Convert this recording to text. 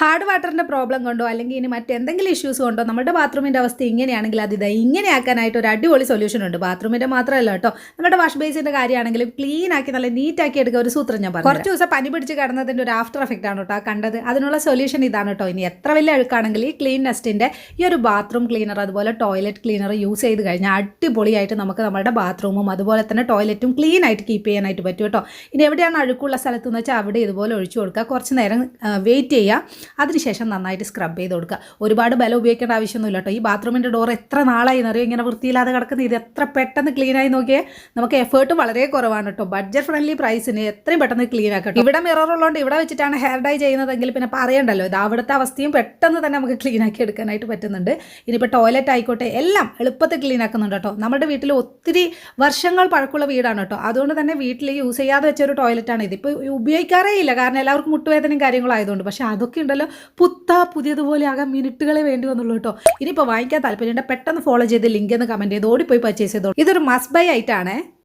Hard വാട്ടറിന്റെ problem കൊണ്ടോ അല്ലെങ്കിൽ ഇനി മറ്റെന്തെങ്കിലും ഇഷ്യൂസ് കൊണ്ടോ നമ്മുടെ ബാത്റൂമിന്റെ അവസ്ഥ ഇങ്ങനെയാണെങ്കിൽ അത് ഇതാ ഇങ്ങനെയാക്കാനായിട്ട് ഒരു അടിപൊളി സൊല്യൂഷൻ ഉണ്ട്. ബാത്റൂമിന്റെ മാത്രമല്ല കേട്ടോ. നമ്മുടെ വാഷ് ബേസിന്റെ കാര്യമാണെങ്കിലും ക്ലീൻ ആക്കി നല്ല നീറ്റാക്കി എടുക്കുക ഒരു സൂത്രം ഞാൻ പറഞ്ഞു കുറച്ച് ദിവസം പനി പിടിച്ച് കിടന്നതിന്റെ ഒരു ആഫ്റ്റർ എഫക്റ്റ് ആണ് കേട്ടോ കണ്ടത്. അതിനുള്ള സൊല്യൂഷൻ ഇതാണ് കേട്ടോ. ഇനി എത്ര വലിയ അഴുക്കാണെങ്കിൽ ഈ ക്ലീൻ നെസ്റ്റിന്റെ ഈ ഒരു ബാത്റൂം ക്ലീനർ അതുപോലെ ടോയ്ലറ്റ് ക്ലീനർ യൂസ് ചെയ്ത് കഴിഞ്ഞാൽ അടിപൊളിയായിട്ട് നമുക്ക് നമ്മുടെ ബാത്റൂമും അതുപോലെ തന്നെ ടോയ്ലറ്റും ക്ലീൻ ആയിട്ട് കീപ്പ് ചെയ്യാനായിട്ട് പറ്റും കേട്ടോ. ഇനി എവിടെയാണ് അഴുക്കുള്ള സ്ഥലത്ത് എന്ന് വെച്ചാൽ അവിടെ ഇതുപോലെ ഒഴിച്ചു കൊടുക്കുക. കുറച്ച് നേരം വെയിറ്റ് ചെയ്യുക. അതിനുശേഷം നന്നായിട്ട് സ്ക്രബ് ചെയ്ത് കൊടുക്കുക. ഒരുപാട് ബലം ഉപയോഗിക്കേണ്ട ആവശ്യമൊന്നുമില്ല കേട്ടോ. ഈ ബാത്റൂമിന്റെ ഡോർ എത്ര നാളായി എന്നറിയോ ഇങ്ങനെ വൃത്തിയില്ലാതെ കിടക്കുന്നത് ഇത് എത്ര പെട്ടെന്ന് ക്ലീൻ ആയി നോക്കിയേ? നമുക്ക് എഫേർട്ട് വളരെ കുറവാണ് കേട്ടോ. ബഡ്ജറ്റ് ഫ്രണ്ട്ലി പ്രൈസിന് എത്രയും പെട്ടെന്ന് ക്ലീൻ ആക്കട്ടോ ഇവിടെ മിറർ ഉള്ളതുകൊണ്ട് ഇവിടെ വെച്ചിട്ടാണ് ഹെയർ ഡൈ ചെയ്യുന്നതെങ്കിൽ പിന്നെ പറയണ്ടല്ലോ. ഇത് അവിടുത്തെ അവസ്ഥയും പെട്ടെന്ന് തന്നെ നമുക്ക് ക്ലീൻ ആക്കി എടുക്കാനായിട്ട് പറ്റുന്നുണ്ട്. ഇനിയിപ്പോൾ ടോയ്ലറ്റ് ആയിക്കോട്ടെ എല്ലാം എളുപ്പത്തിൽ ക്ലീൻ ആക്കുന്നുണ്ട് കേട്ടോ. നമ്മുടെ വീട്ടിൽ ഒത്തിരി വർഷങ്ങൾ പഴക്കമുള്ള വീടാണ് കേട്ടോ. അതുകൊണ്ട് തന്നെ വീട്ടിൽ യൂസ് ചെയ്യാതെ വെച്ച ഒരു ടോയ്ലറ്റാണ് ഇപ്പോൾ ഉപയോഗിക്കാറേ ഇല്ല. കാരണം എല്ലാവർക്കും മുട്ടുവേദനയും കാര്യങ്ങളും ആയതുകൊണ്ട്. പക്ഷേ അതൊക്കെ ഉണ്ടല്ലോ പുത്ത പുതിയതുപോലെ ആകാൻ മിനിറ്റുകളെ വേണ്ടി വന്നുള്ളൂ കേട്ടോ. ഇനിയിപ്പോൾ വാങ്ങിക്കാൻ താല്പര്യമുണ്ട് പെട്ടെന്ന് ഫോളോ ചെയ്ത് ലിങ്ക് എന്ന് കമന്റ് ചെയ്ത് ഓടിപ്പോയി പർച്ചേസ് ചെയ്തോളൂ. ഇതൊരു മസ്റ്റ് ബൈ ആയിട്ടാണ്